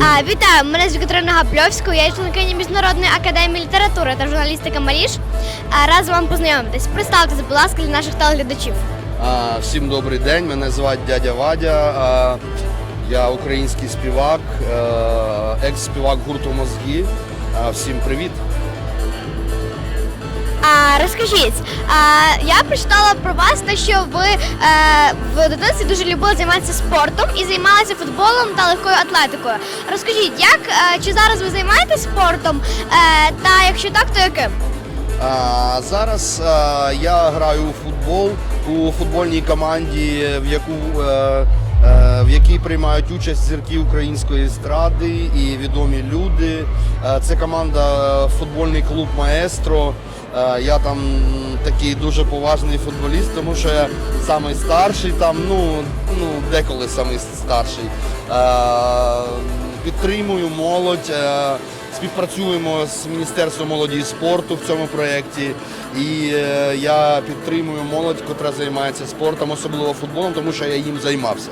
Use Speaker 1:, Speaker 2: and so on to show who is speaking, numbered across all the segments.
Speaker 1: А, вітаю, мене звуть Катерина Гапльовська, я членкиня Міжнародної академії літератури та журналістика Маріш. А, раз вам познайомитись. Представтеся, будь ласка, для наших телеглядачів.
Speaker 2: А, Всім добрий день. Мене звати дядя Вадя. А, Я український співак, е, екс-співак гурту Мозги. А, Всім привіт.
Speaker 1: Розкажіть, а, я прочитала про вас те, що ви е, в дитинстві дуже любили займатися спортом і займалися футболом та легкою атлетикою. Розкажіть, як е, чи зараз ви займаєтесь спортом? Е, та якщо так, то яким?
Speaker 2: А, Зараз а, я граю у футбол у футбольній команді, в яку е, е, в якій приймають участь зірки української естради і відомі люди. Е, Це команда е, футбольний клуб Маестро. Е, Я там такий дуже поважний футболіст, тому що я самий старший там, ну, ну деколи самий старший. Е, Підтримую молодь. е, Співпрацюємо з Міністерством молоді і спорту в цьому проєкті. І я підтримую молодь, котра займається спортом, особливо футболом, тому що я їм займався.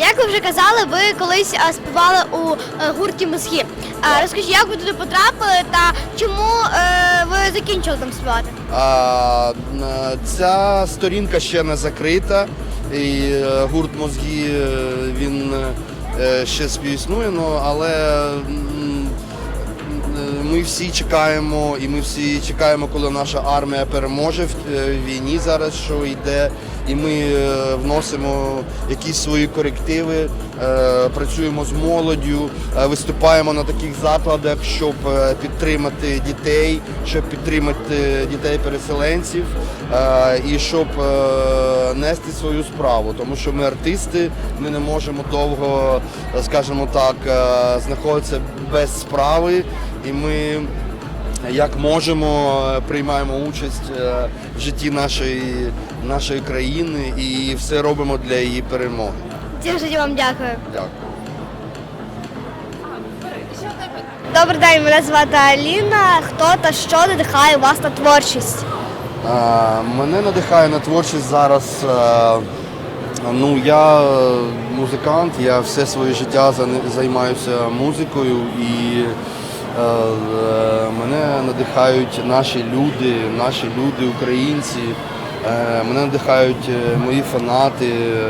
Speaker 1: Як ви вже казали, ви колись співали у гурті Мозги. Розкажіть, як ви туди потрапили та чому е, закінчила там співати?
Speaker 2: А, ця сторінка ще не закрита, і е, гурт мозги е, він е, ще співіснує, ну, але ми всі чекаємо, і ми всі чекаємо, коли наша армія переможе в війні зараз, що йде, і ми е, вносимо якісь свої корективи, е, працюємо з молоддю, е, виступаємо на таких закладах, щоб підтримати дітей, щоб підтримати дітей-переселенців і щоб нести свою справу. Тому що ми артисти, ми не можемо довго, скажімо так, знаходитися без справи, і ми як можемо, е, приймаємо участь е, в житті нашої, нашої країни і все робимо для її перемоги.
Speaker 1: Дуже вам дякую.
Speaker 2: Дякую.
Speaker 1: Добрий день, мене звати Аліна. Хто та що надихає вас на творчість?
Speaker 2: Е, Мене надихає на творчість зараз. е, Ну, я музикант, я все своє життя займаюся музикою і мене надихають наші люди, наші люди, українці. Е, Мене надихають е, мої фанати. е,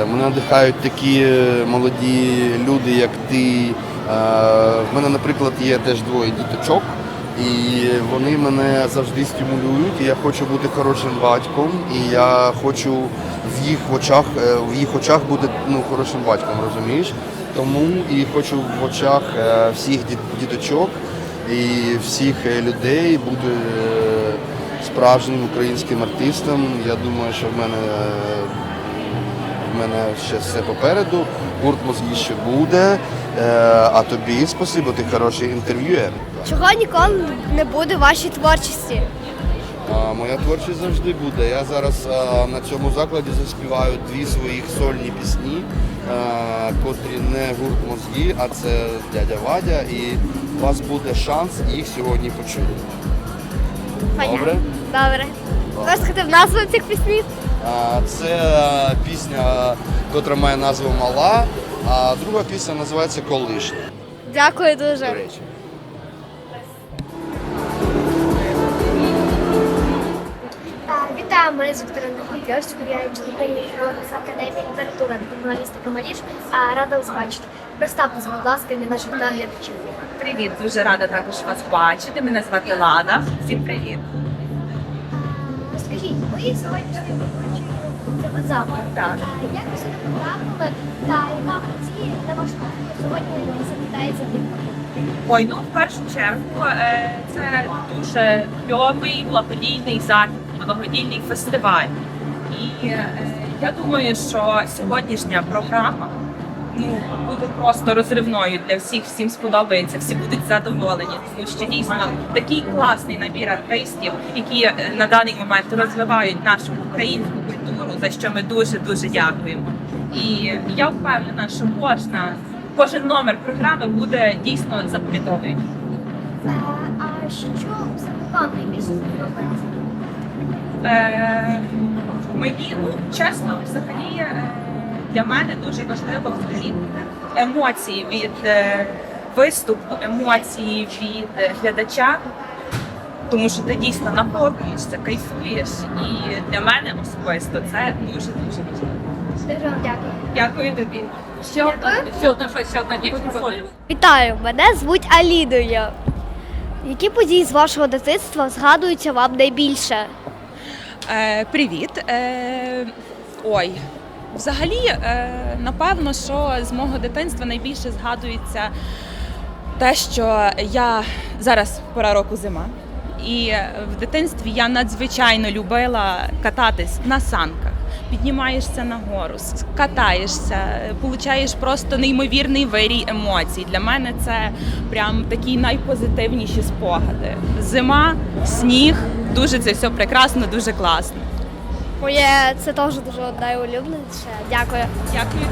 Speaker 2: е, Мене надихають такі е, молоді люди, як ти. Е, В мене, наприклад, є теж двоє діточок. І вони мене завжди стимулюють. І я хочу бути хорошим батьком, і я хочу в їх очах, е, в їх очах бути ну, хорошим батьком, розумієш? Тому і хочу в очах е, всіх діточок і всіх е, людей бути е, справжнім українським артистом. Я думаю, що в мене в мене ще все попереду. Гурт мозги ще буде. А тобі спасибо, ти хороший інтерв'юер.
Speaker 1: Чого ніколи не буде вашій творчості?
Speaker 2: А, Моя творчість завжди буде. Я зараз а, на цьому закладі заспіваю дві своїх сольні пісні, а, котрі не гурт мозги, а це дядя Вадя. І у вас буде шанс їх сьогодні почути.
Speaker 1: Понятно.
Speaker 2: Добре?
Speaker 1: Добре. Можете сказати назву цих піснів?
Speaker 2: А, Це а, пісня, котра має назву Мала, а друга пісня називається Колишня.
Speaker 1: Дякую дуже.
Speaker 2: До
Speaker 1: речі. Мене звуть Катерина Гапльовська, я Міжнародної академії літератури журналістика. А, Рада вас бачити. Представтеся, будь ласка, для наших наглядачів.
Speaker 3: Привіт, дуже рада також вас бачити. Мене звати Лана. Всім привіт.
Speaker 1: Розкажіть, ви сьогодні це запит.
Speaker 3: Так.
Speaker 1: Як ви сюди потрапили та яка подія на вашу сьогодні запитається
Speaker 3: Ой, ну в першу чергу е, це дуже кльовий благодійний захід, благодійний фестиваль. І е, я думаю, що сьогоднішня програма ну, буде просто розривною для всіх, всім сподобається, всі будуть задоволені, тому що дійсно такий класний набір артистів, які е, на даний момент розвивають нашу українську культуру, за що ми дуже дуже дякуємо. І я впевнена, що кожна. Кожен номер програми буде дійсно запам'ятовуючим.
Speaker 1: А що вам найбільше?
Speaker 3: Е, мені, ну, чесно, взагалі, е, для мене дуже важливо взагалі емоції від е, виступу, емоції від глядача, тому що ти дійсно наповнюєшся, кайфуєш. І для мене особисто це дуже дуже важливо.
Speaker 1: Дуже вам дякую.
Speaker 3: Дякую тобі.
Speaker 4: Ще одна, ще одна, ще одна дівчинка.
Speaker 1: Вітаю, мене звуть Алідою. Які події з вашого дитинства згадуються вам найбільше?
Speaker 5: Е, привіт. Е, ой. Взагалі, е, напевно, що з мого дитинства найбільше згадується те, що я зараз пора року зима, і в дитинстві я надзвичайно любила кататись на санках. Піднімаєшся на гору, катаєшся, получаєш просто неймовірний вирій емоцій. Для мене це прям такі найпозитивніші спогади. Зима, сніг, дуже це все прекрасно, дуже класно.
Speaker 1: Моє це теж дуже найулюбленіше. Дякую.
Speaker 5: Дякую.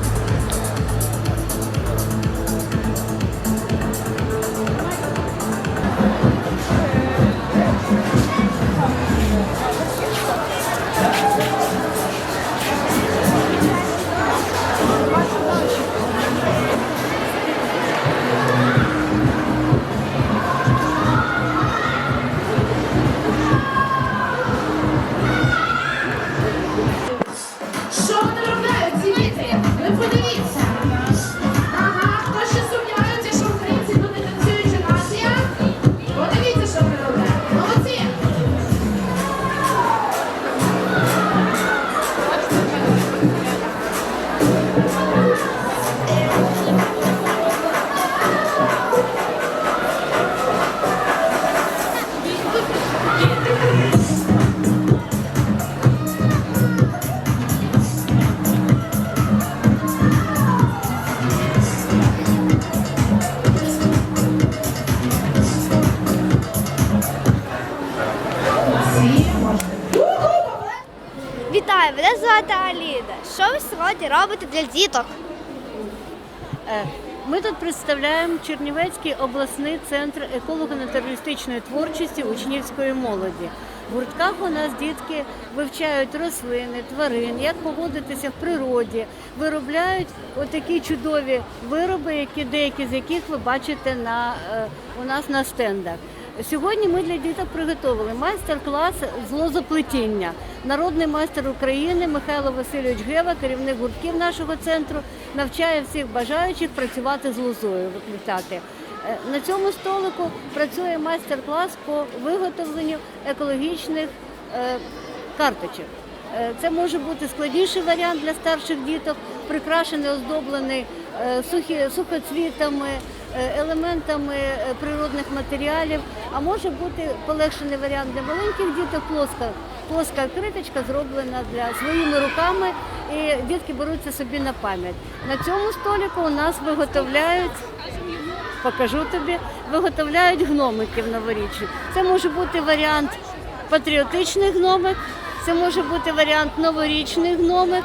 Speaker 1: Thank you. Для діток?
Speaker 6: Е, Ми тут представляємо Чернівецький обласний центр еколого-натуралістичної творчості учнівської молоді. В гуртках у нас дітки вивчають рослини, тварин, як поводитися в природі, виробляють отакі чудові вироби, які деякі з яких ви бачите на, е, у нас на стендах. Сьогодні ми для діток приготували майстер-клас з лозоплетіння. Народний майстер України Михайло Васильович Гева, керівник гуртків нашого центру, навчає всіх бажаючих працювати з лозою, виплетати. Е, На цьому столику працює майстер-клас по виготовленню екологічних е, карточок. Е, Це може бути складніший варіант для старших діток, прикрашений, оздоблений сухоцвітами, елементами е, природних матеріалів. А може бути полегшений варіант для маленьких діток, плоска, плоска криточка зроблена для своїми руками, і дітки беруться собі на пам'ять. На цьому столику у нас виготовляють покажу тобі, виготовляють гномиків новорічних. Це може бути варіант патріотичний гномик, це може бути варіант новорічний гномик.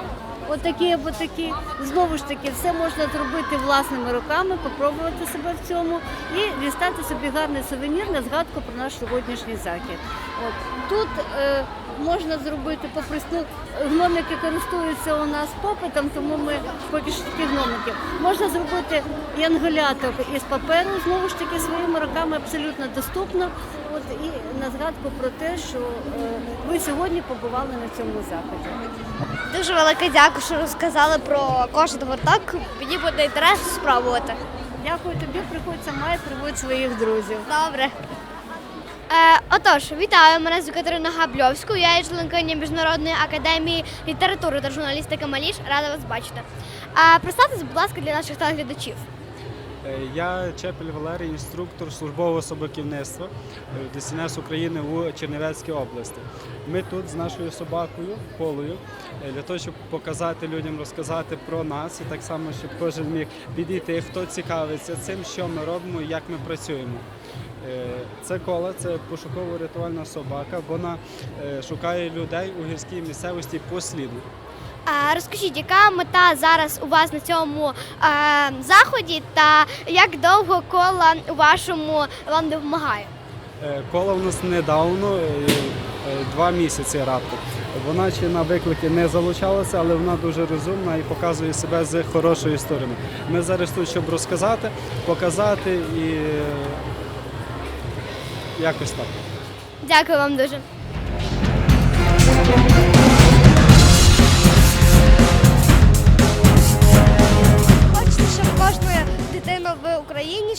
Speaker 6: Отакі або такі. Знову ж таки, все можна зробити власними руками, попробувати себе в цьому і дістати собі гарний сувенір на згадку про наш сьогоднішній захід. От. Тут е, можна зробити попри ну, гномики користуються у нас попитом, тому ми поки що такі гномики. Можна зробити янголяток із паперу, знову ж таки своїми руками абсолютно доступно. От і на згадку про те, що е, ви сьогодні побували на цьому заході.
Speaker 1: Дуже велике дякую, що розказали про кожен гурток. Мені буде інтересно спробувати.
Speaker 6: Дякую тобі, приходь сама і приводь своїх друзів.
Speaker 1: Добре. Е, отож, вітаю, мене звуть Катерина Габльовська, я є членкиня Міжнародної академії літератури та журналістики Маліш. Рада вас бачити. А представтесь, будь ласка, для наших телеглядачів.
Speaker 7: Е, Я Чепель Валерій, інструктор службового собаківництва е, ДСНС України у Чернівецькій області. Ми тут з нашою собакою Полою е, для того, щоб показати людям, розказати про нас і так само, щоб кожен міг підійти, хто цікавиться цим, що ми робимо і як ми працюємо. Це кола, це пошуково-рятувальна собака. Вона шукає людей у гірській місцевості по сліду.
Speaker 1: А розкажіть, яка мета зараз у вас на цьому е, заході, та як довго кола у вашому вам допомагає?
Speaker 7: Е, Кола у нас недавно, е, два місяці раптом. Вона ще на виклики не залучалася, але вона дуже розумна і показує себе з хорошої сторони. Ми зараз тут, щоб розказати, показати і якось так.
Speaker 1: Дякую вам дуже. Україні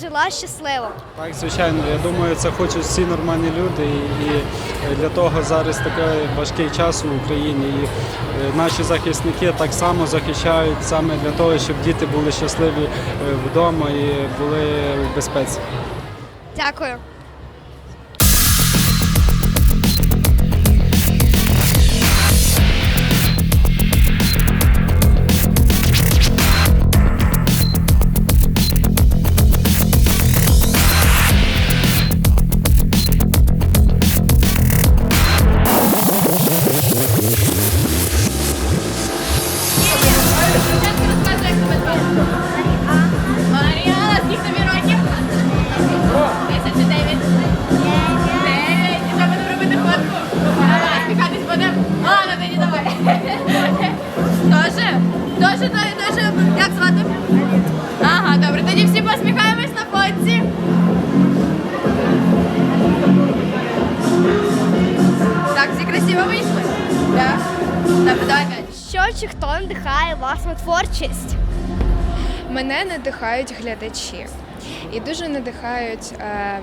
Speaker 1: жила щасливо.
Speaker 7: Так, звичайно, я думаю, це хочуть всі нормальні люди, і, і для того зараз такий важкий час у Україні. І е, наші захисники так само захищають саме для того, щоб діти були щасливі е, вдома і були в безпеці.
Speaker 1: Дякую.
Speaker 8: Надихають глядачі і дуже надихають е,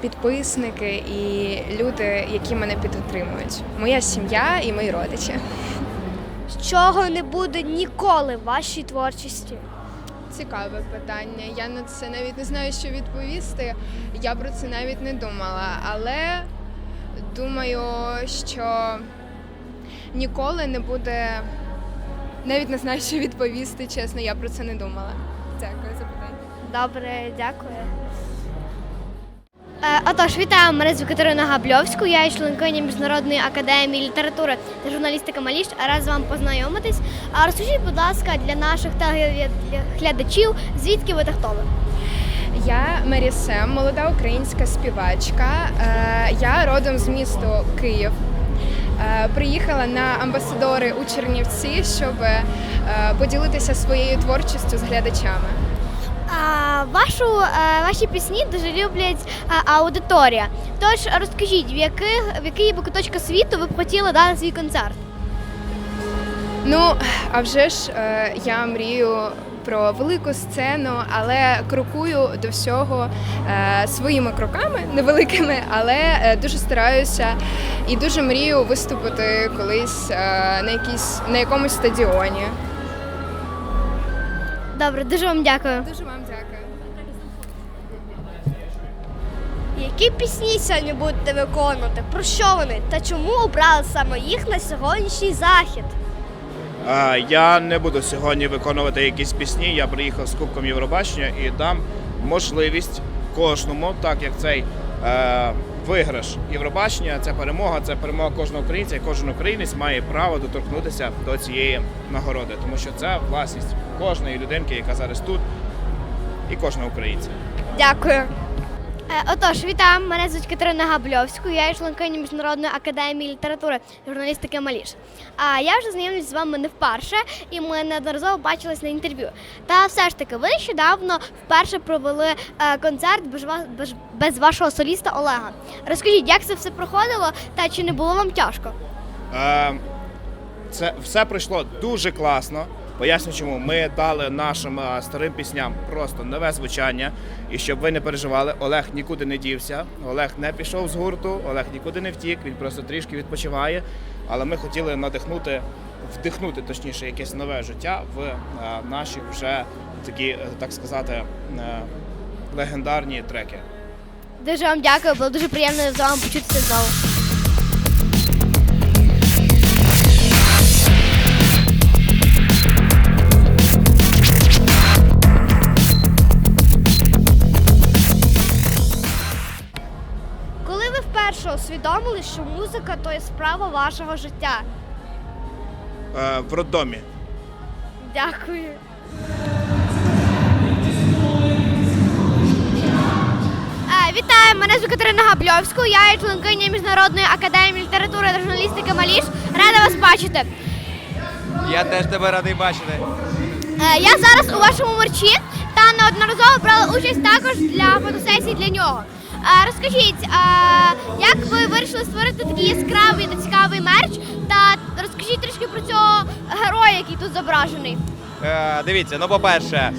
Speaker 8: підписники і люди, які мене підтримують. Моя сім'я і мої родичі.
Speaker 1: Чого не буде ніколи в вашій творчості?
Speaker 8: Цікаве питання. Я на це навіть не знаю, що відповісти. Я про це навіть не думала, але думаю, що ніколи не буде. Навіть не знаю, що відповісти, чесно, я про це не думала. Дякую за питання.
Speaker 1: Добре, дякую. Е, Отож, вітаю, мене звуть Катерина Габльовська, я є членкиня Міжнародної академії літератури та журналістики Маліш. Рад з вами познайомитись. А розкажіть, будь ласка, для наших телеглядачів, звідки ви та хто ви?
Speaker 8: Я Мері Сем, молода українська співачка. Е, Я родом з міста Київ. Е, Приїхала на амбасадори у Чернівці, щоб е, поділитися своєю творчістю з глядачами.
Speaker 1: Вашу, е, ваші пісні дуже люблять аудиторія. Тож розкажіть, в, яких, в який би куточка світу ви б хотіли дати свій концерт?
Speaker 8: Ну, а вже ж я мрію про велику сцену, але крокую до всього е, своїми кроками невеликими, але е, дуже стараюся і дуже мрію виступити колись е, на якійсь на якомусь стадіоні.
Speaker 1: Добре, дуже вам дякую.
Speaker 8: Дуже вам дякую.
Speaker 1: Які пісні сьогодні будете виконувати? Про що вони? Та чому обрали саме їх на сьогоднішній захід?
Speaker 9: Я не буду сьогодні виконувати якісь пісні. Я приїхав з Кубком Євробачення і дам можливість кожному, так як цей е, виграш Євробачення, це перемога, це перемога кожного українця, і кожен українець має право доторкнутися до цієї нагороди, тому що це власність кожної людинки, яка зараз тут, і кожного українця.
Speaker 1: Дякую. Е, Отож, вітаю, мене звуть Катерина Габльовська, я є членкиня Міжнародної академії літератури журналістики Маліш. А я вже знайомлюсь з вами не вперше, і ми неодноразово бачились на інтерв'ю. Та все ж таки, ви нещодавно вперше провели е, концерт без, без, без вашого соліста Олега. Розкажіть, як це все проходило та чи не було вам тяжко?
Speaker 9: Е, Це все пройшло дуже класно. Поясню, чому ми дали нашим старим пісням просто нове звучання. І щоб ви не переживали, Олег нікуди не дівся. Олег не пішов з гурту, Олег нікуди не втік. Він просто трішки відпочиває. Але ми хотіли надихнути, вдихнути точніше якесь нове життя в е, наші вже такі, е, так сказати, е, легендарні треки.
Speaker 1: Дуже вам дякую, було дуже приємно з вами почутися знову. Усвідомили, що музика то є справа вашого життя?
Speaker 9: Е, В роддомі.
Speaker 1: Дякую. Е, Вітаю, мене звуть Катерина Габльовська. Я є членкиня Міжнародної академії літератури та журналістики Маліш. Рада вас бачити.
Speaker 10: Я теж тебе радий бачити.
Speaker 1: Е, Я зараз у вашому мерчі та неодноразово брала участь також для фотосесії для нього. Е, Розкажіть, е, як ви вирішили створити такий яскравий та цікавий мерч? Та розкажіть трішки про цього героя, який тут зображений.
Speaker 10: Е, дивіться, ну по-перше,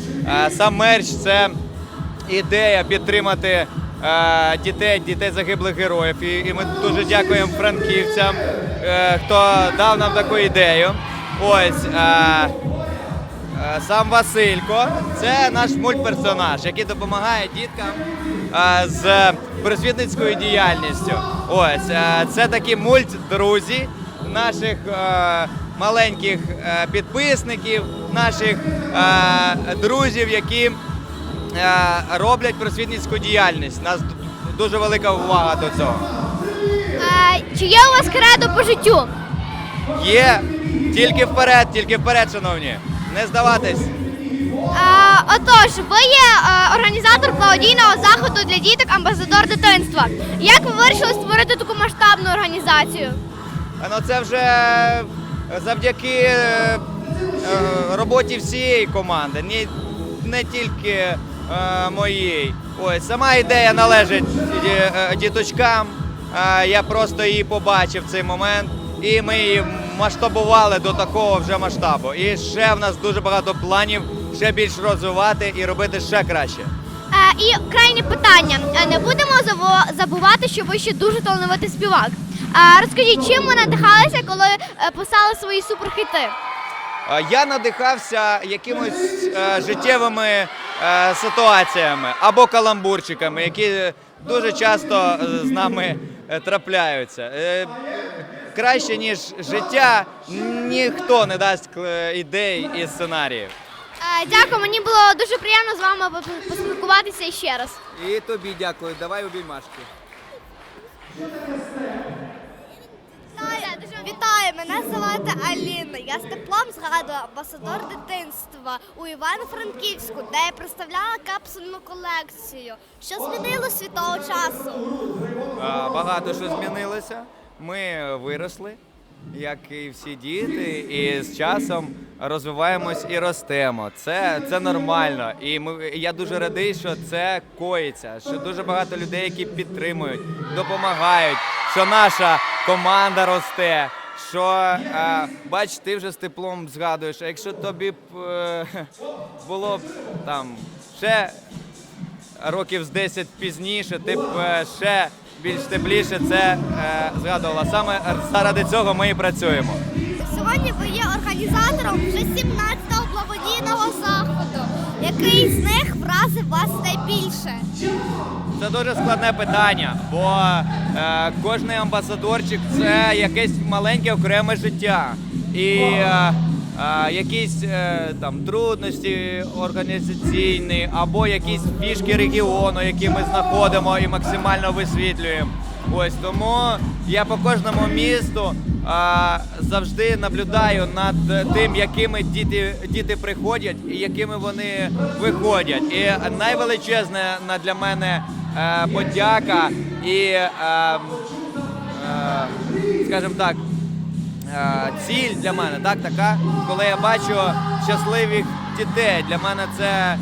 Speaker 10: е, сам мерч це ідея підтримати е, дітей, дітей загиблих героїв. І, і ми дуже дякуємо франківцям, е, хто дав нам таку ідею. Ось. Е, Е, Сам Василько це наш мультперсонаж, який допомагає діткам з просвітницькою діяльністю. Ось це такі мульт-друзі наших е, маленьких підписників, наших друзів, які роблять просвітницьку діяльність. У нас дуже велика увага до цього.
Speaker 1: Чи є у вас кредо по життю?
Speaker 10: Є тільки вперед, тільки вперед, шановні. Не здаватись.
Speaker 1: Е, Отож, ви є е, організатор благодійного заходу для діток амбасадор дитинства. Як ви вирішили створити таку масштабну організацію?
Speaker 10: Ну це вже завдяки е, е, роботі всієї команди, не, тільки е, моїй. Ось сама ідея належить е, діточкам. Е, Я просто її побачив в цей момент, і ми її масштабували до такого вже масштабу. І ще в нас дуже багато планів ще більш розвивати і робити ще краще.
Speaker 1: Е, І крайнє питання. Е, Не будемо забувати, що ви ще дуже талановитий співак. Е, Розкажіть, чим ви надихалися, коли е, писали свої суперхіти?
Speaker 10: Е, Я надихався якимось е, життєвими е, ситуаціями або каламбурчиками, які дуже часто е, з нами трапляються. Е, краще, ніж життя, ніхто не дасть ідей і сценаріїв.
Speaker 1: Е, Дякую, мені було дуже приємно з вами пос- поспілкуватися ще раз.
Speaker 10: І тобі дякую. Давай обіймашки.
Speaker 11: Вітаю, мене звати Аліна. Я з теплом згадую амбасадор дитинства у Івано-Франківську, де я представляла капсульну колекцію. Що змінилось від того часу?
Speaker 10: А, Багато що змінилося. Ми виросли, як і всі діти, і з часом розвиваємось і ростемо. Це, це нормально. І ми, я дуже радий, що це коїться, що дуже багато людей, які підтримують, допомагають, що наша команда росте. Що е, бач, ти вже з теплом згадуєш. А якщо тобі б е, було б там ще років з 10 пізніше, ти б е, ще більш тепліше це е, згадувала. Саме заради цього ми і працюємо.
Speaker 11: Сьогодні ви є організатором вже 17-го благодійного заходу. Який з них вразив вас найбільше?
Speaker 10: Це дуже складне питання, бо е, кожний амбасадорчик це якесь маленьке окреме життя. І е, е, якісь е, там трудності організаційні, або якісь фішки регіону, які ми знаходимо і максимально висвітлюємо. Ось тому я по кожному місту а, завжди наблюдаю над тим, якими діти, діти приходять і якими вони виходять. І найвеличезне для мене е, подяка і, е, е, скажімо так, ціль для мене так, така, коли я бачу щасливих дітей. Для мене це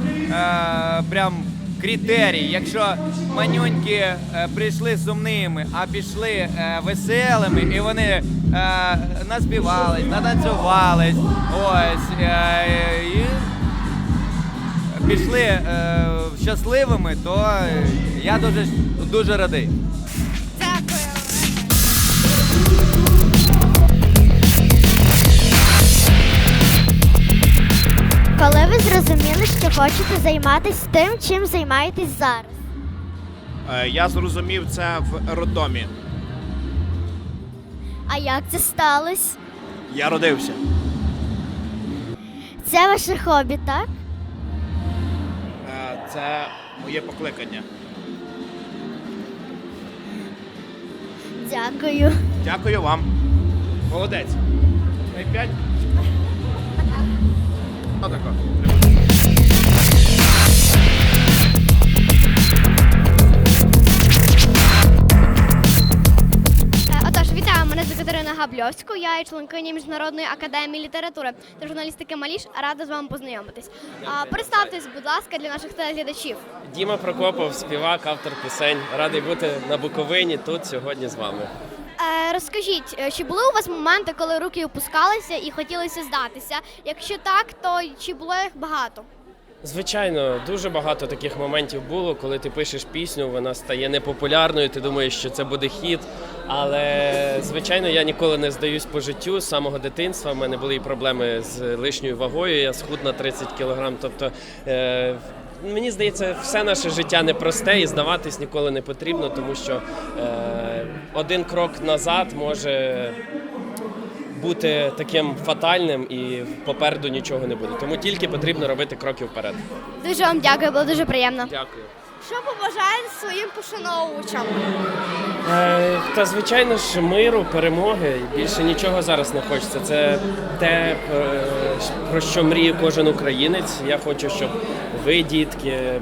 Speaker 10: прям критерій. Якщо манюньки прийшли сумними, а пішли веселими, і вони е, наспівались, натанцювались, ось. Е, і пішли е, щасливими, то я дуже, дуже радий.
Speaker 11: Коли ви зрозуміли, що хочете займатися тим, чим займаєтесь зараз?
Speaker 9: Е, Я зрозумів це в роддомі.
Speaker 11: А як це сталося?
Speaker 9: Я родився.
Speaker 11: Це ваше хобі, так?
Speaker 9: Е, Це моє покликання.
Speaker 11: Дякую.
Speaker 9: Дякую вам. Молодець. Дай п'ять. Отако.
Speaker 1: Габльовську. Я є членкиня Міжнародної академії літератури та журналістики Маліш. Рада з вами познайомитись. А, представтесь, будь ласка, для наших телеглядачів.
Speaker 12: Діма Прокопов, співак, автор пісень. Радий бути на Буковині тут сьогодні з вами.
Speaker 1: Е, розкажіть, е, чи були у вас моменти, коли руки опускалися і хотілося здатися? Якщо так, то чи було їх багато?
Speaker 12: Звичайно, дуже багато таких моментів було, коли ти пишеш пісню, вона стає непопулярною, ти думаєш, що це буде хіт. Але звичайно, я ніколи не здаюсь по життю з самого дитинства. У мене були і проблеми з лишньою вагою. Я схуд на 30 кілограм. Тобто е, мені здається, все наше життя непросте і здаватись ніколи не потрібно, тому що е, один крок назад може бути таким фатальним і попереду нічого не буде. Тому тільки потрібно робити кроки вперед.
Speaker 1: Дуже вам дякую, було дуже приємно.
Speaker 12: Дякую.
Speaker 11: Що побажаєте своїм пошановувачам?
Speaker 12: Е, Та звичайно ж миру, перемоги. Більше нічого зараз не хочеться. Це те, е, про що мріє кожен українець. Я хочу, щоб ви, дітки, е,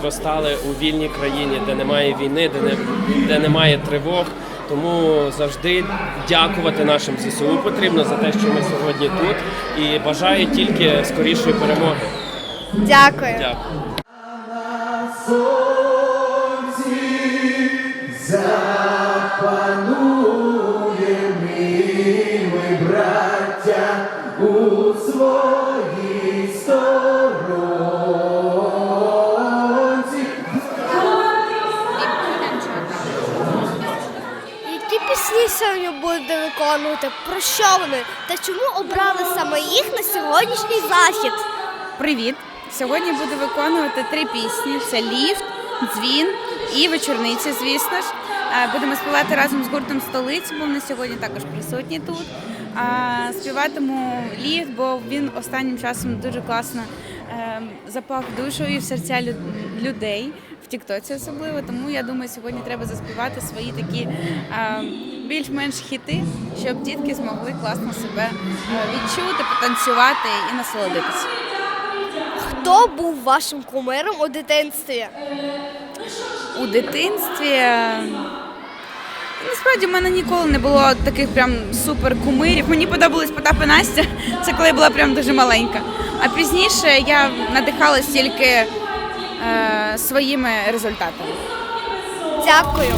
Speaker 12: зростали у вільній країні, де немає війни, де не де немає тривог. Тому завжди дякувати нашим ЗСУ потрібно за те, що ми сьогодні тут, і бажаю тільки скорішої перемоги.
Speaker 1: Дякую.
Speaker 12: Дякую.
Speaker 11: Сьогодні будете виконувати? Про що вони? Та чому обрали саме їх на сьогоднішній захід?
Speaker 13: Привіт! Сьогодні буду виконувати три пісні: це ліфт, дзвін і вечорниці, звісно ж. Е, Будемо співати разом з гуртом столиці, бо вони сьогодні також присутні тут. А співатиму ліфт, бо він останнім часом дуже класно е, запав душу і в серця людей. В Тіктоці особливо, тому я думаю, сьогодні треба заспівати свої такі е, більш-менш хіти, щоб дітки змогли класно себе е, відчути, потанцювати і насолодитися.
Speaker 11: Хто був вашим кумиром у дитинстві?
Speaker 13: у дитинстві. е, Насправді в мене ніколи не було таких прям супер кумирів. Мені подобались Потап і Настя, це коли я була прям дуже маленька. А пізніше я надихалась тільки е, своїми результатами.
Speaker 11: Дякую.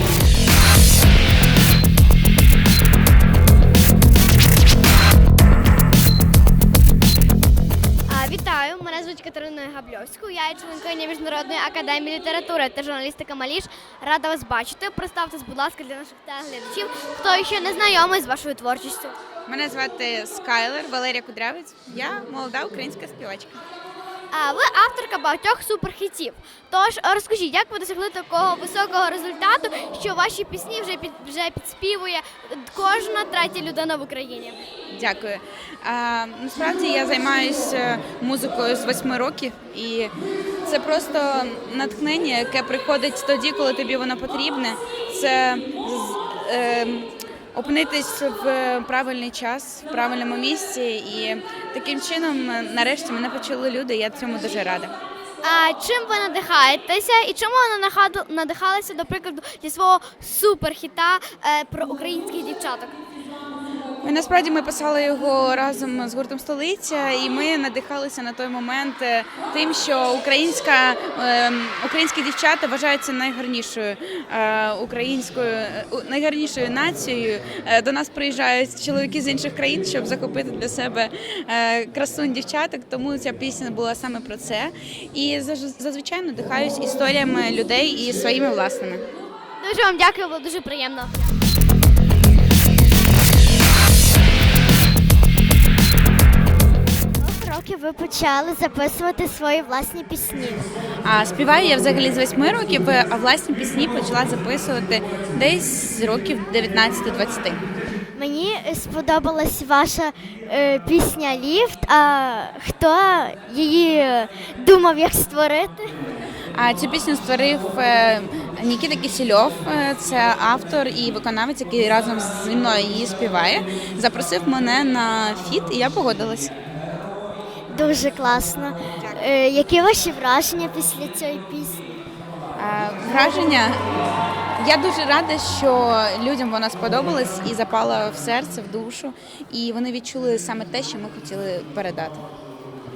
Speaker 1: Звуть Катерина Габльовська. Я є членкиня Міжнародної академії літератури та журналістика Маліш. Рада вас бачити. Представтесь, будь ласка, для наших телеглядачів, хто ще не знайомий з вашою творчістю.
Speaker 13: Мене звати Скайлер Валерія Кудрявець. Я молода українська співачка.
Speaker 1: Ви авторка багатьох суперхітів. Тож розкажіть, як ви досягли такого високого результату, що ваші пісні вже під вже підспівує кожна третя людина в Україні?
Speaker 13: Дякую. А, насправді я займаюся музикою з восьми років, і це просто натхнення, яке приходить тоді, коли тобі воно потрібне. Це е, опинитись в правильний час, в правильному місці, і таким чином, нарешті, мене почули люди. Я цьому дуже рада.
Speaker 1: А чим ви надихаєтеся і чому вона надихалися, до прикладу, зі свого суперхіта е, про українських дівчаток?
Speaker 13: Ми насправді ми писали його разом з гуртом столиця, і ми надихалися на той момент е, тим, що українська е, українські дівчата вважаються найгарнішою е, українською е, найгарнішою нацією. До нас приїжджають чоловіки з інших країн, щоб захопити для себе красунь дівчаток. Тому ця пісня була саме про це. І зазвичай надихаюсь історіями людей і своїми власними.
Speaker 1: Дуже вам дякую, було дуже приємно.
Speaker 11: Років ви почали записувати свої власні пісні.
Speaker 13: А співаю я взагалі з восьми років, а власні пісні почала записувати десь з років 19-20.
Speaker 11: Мені сподобалась ваша е, пісня Ліфт. А хто її думав, як створити?
Speaker 13: А цю пісню створив е, Нікіта Кісільов, е, це автор і виконавець, який разом зі мною її співає. Запросив мене на фіт, і я погодилась.
Speaker 11: Дуже класно. Е, які ваші враження після цієї пісні?
Speaker 13: Е, Враження Я дуже рада, що людям вона сподобалась і запала в серце, в душу, і вони відчули саме те, що ми хотіли передати.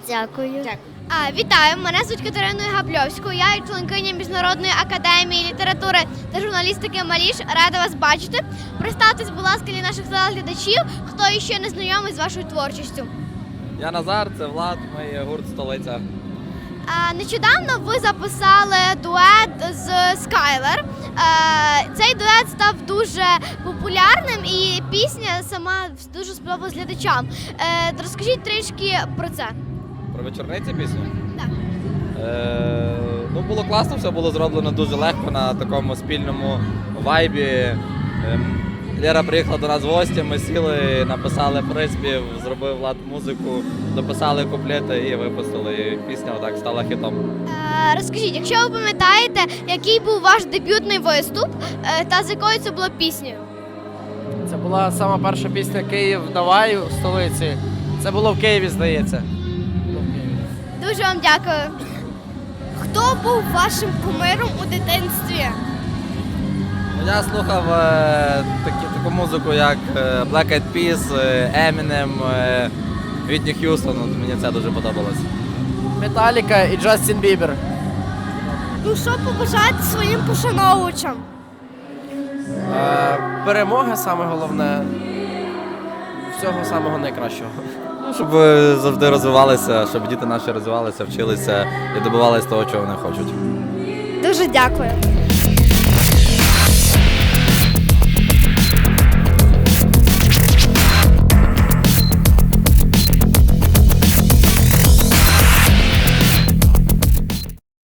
Speaker 11: Дякую.
Speaker 13: Дякую.
Speaker 1: А, вітаю, мене звуть Катериною Габльовською. Я є членкиня Міжнародної академії літератури та журналістики Маліш. Рада вас бачити. Представтесь, будь ласка, для наших глядачів, хто іще не знайомий з вашою творчістю.
Speaker 14: Я Назар, це Влад, ми є гурт столиця.
Speaker 1: А, нещодавно ви записали дует з Скайлер. Цей дует став дуже популярним, і пісня сама дуже сподобалась глядачам. Е, розкажіть трішки про це.
Speaker 14: Про вечорниці пісню?
Speaker 1: Так.
Speaker 14: Е, ну, було класно, все було зроблено дуже легко на такому спільному вайбі. Ем, Лера приїхала до нас в гості, ми сіли, написали приспів, зробив Влад музику, дописали куплети і випустили. І пісня отак стала хітом.
Speaker 1: Е, розкажіть, якщо ви пам'ятаєте, який був ваш дебютний виступ е, та з якою це було піснею?
Speaker 15: Це була сама перша пісня Київ Давай у столиці. Це було в Києві, здається.
Speaker 1: Дуже вам дякую.
Speaker 11: Хто був вашим кумиром у дитинстві?
Speaker 14: Я слухав е, такі, таку музику, як е, Black Eyed Peas, е, Eminem, е, Whitney Houston. От Мені це дуже подобалось.
Speaker 15: Металіка і Джастін Бібер.
Speaker 11: Ну що побажати своїм пошановувачам?
Speaker 15: Е, перемога саме головне. Всього самого найкращого.
Speaker 14: Ну, щоб завжди розвивалися, щоб діти наші розвивалися, вчилися і добивалися того, чого вони хочуть.
Speaker 11: Дуже дякую.